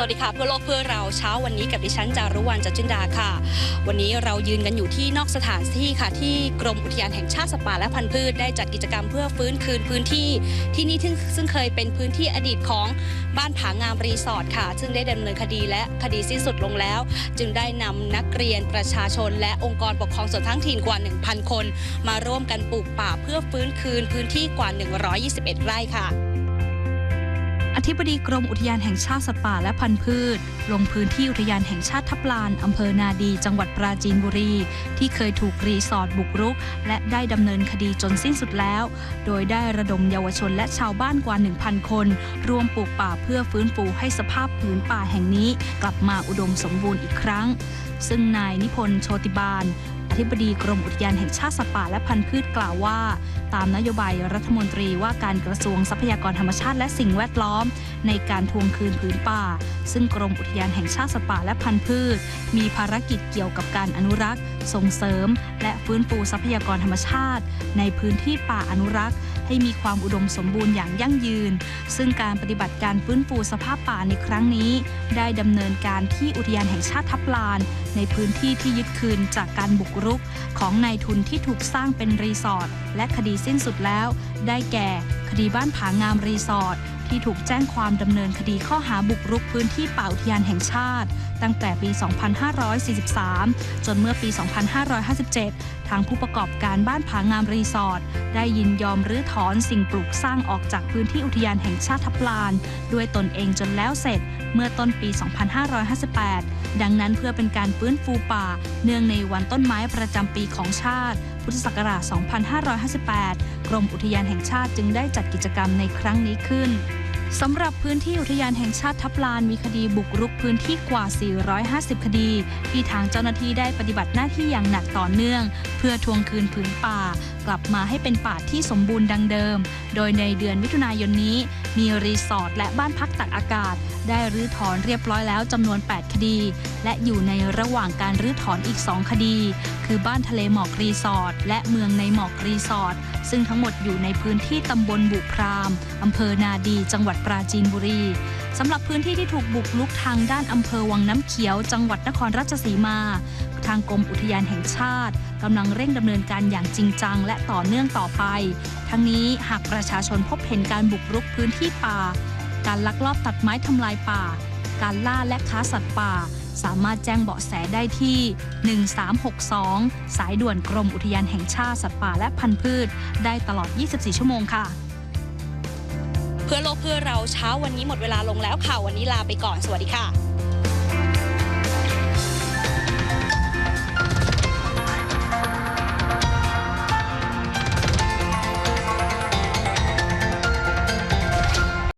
สวัสดีค่ะเพื่อโลกเพื่อเราเช้าวันนี้กับดิฉันจารุวรรณจัจินดาค่ะ วันนี้เรายืนกันอยู่ที่นอกสถานที่ค่ะ ที่กรมอุทยานแห่งชาติสัตว์ป่าและพันธุ์พืชได้จัดกิจกรรมเพื่อฟื้นคืนพื้นที่ที่นี่ซึ่งเคยเป็นพื้นที่อดีตของบ้านผางามรีสอร์ทค่ะ ซึ่งได้ดำเนินคดีและคดีสิ้นสุดลงแล้ว จึงได้นำนักเรียนประชาชน และองค์กรปกครองส่วนท้องถิ่นกว่า 1,000 คน มาร่วมกันปลูกป่าเพื่อฟื้นคืนพื้นที่กว่า 121 ไร่ค่ะ อธิบดีกรมอุทยานแห่งชาติสัตว์ป่าและพันธุ์พืช ลงพื้นที่อุทยานแห่งชาติทับลานอำเภอนาดี จังหวัดปราจีนบุรี ที่เคยถูกรีสอร์ทบุกรุก และได้ดำเนินคดีจนสิ้นสุดแล้ว โดยได้ระดมเยาวชนและชาวบ้านกว่า 1,000 คน รวมปลูกป่าเพื่อฟื้นฟูให้สภาพผืนป่าแห่งนี้ กลับมาอุดมสมบูรณ์อีกครั้ง ซึ่งนายนิพนธ์โชติบาล ธิบดีกรมอุทยานแห่งชาติสัตว์ป่าและพันธุ์พืชกล่าวว่า ตามนโยบายรัฐมนตรีว่าการกระทรวงทรัพยากรธรรมชาติและสิ่งแวดล้อมในการทวงคืนผืนป่า ซึ่งกรมอุทยานแห่งชาติสัตว์ป่าและพันธุ์พืช มีภารกิจเกี่ยวกับการอนุรักษ์ ส่งเสริม และฟื้นฟูทรัพยากรธรรมชาติ ในพื้นที่ป่าอนุรักษ์ ให้มีความอุดมสมบูรณ์อย่างยั่งยืน ซึ่งการปฏิบัติการฟื้นฟูสภาพป่าในครั้งนี้ ได้ดำเนินการที่อุทยานแห่งชาติทับลาน ในพื้นที่ที่ยึดคืนจากการบุกรุกของนายทุนที่ถูกสร้างเป็นรีสอร์ทและคดีสิ้นสุดแล้ว ได้แก่ คดีบ้านผางามรีสอร์ท ที่ถูกแจ้งความดำเนินคดีข้อหาบุกรุกพื้นที่ป่าอุทยานแห่งชาติ ตั้งแต่ปี 2543 จนเมื่อปี 2557 ทางผู้ประกอบการบ้านผางามรีสอร์ทได้ยินยอมรื้อถอนสิ่งปลูกสร้างออกจากพื้นที่อุทยานแห่งชาติทับลาน ด้วยตนเองจนแล้วเสร็จเมื่อต้นปี 2558 ดังนั้นเพื่อเป็นการฟื้นฟูป่า เนื่องในวันต้นไม้ประจำปีของชาติ พุทธศักราช 2558 กรมอุทยานแห่งชาติจึงได้จัดกิจกรรมในครั้งนี้ขึ้น สำหรับพื้นที่อุทยานแห่งชาติทับลานมีคดีบุกรุกพื้นที่กว่า 450 คดี ที่ทางเจ้าหน้าที่ได้ปฏิบัติหน้าที่อย่างหนักต่อเนื่อง เพื่อทวงคืนผืนป่า กลับมาให้เป็นป่าที่สมบูรณ์ดังเดิม โดยในเดือนมิถุนายนนี้ มีรีสอร์ทและบ้านพักตักอากาศ ได้รื้อถอนเรียบร้อยแล้วจำนวน 8 คดี และอยู่ในระหว่างการรื้อถอนอีก 2 คดี คือบ้านทะเลหมอกรีสอร์ทและเมืองในหมอกรีสอร์ทซึ่งทั้งหมดอยู่ในพื้นที่ตำบลบุพรามอำเภอนาดีจังหวัดปราจีนบุรีสำหรับพื้นที่ที่ถูกบุกลุกทางด้านอำเภอวังน้ำเขียว จังหวัดนครราชสีมา ทางกรมอุทยานแห่งชาติกำลังเร่งดำเนินการอย่างจริงจัง และต่อเนื่องต่อไป ทั้งนี้หากประชาชนพบเห็นการบุกรุกพื้นที่ป่า การลักลอบตัดไม้ทำลายป่า การล่าและค้าสัตว์ป่า สามารถแจ้งเบาะแสได้ที่ 1362 สายด่วนกรมอุทยานแห่งชาติสัตว์ป่าและพันธุ์พืช ได้ตลอด 24 ชั่วโมงค่ะ เพื่อโลกเพื่อเราเช้าวันนี้หมดเวลาลงแล้วค่ะวันนี้ลาไปก่อนสวัสดีค่ะ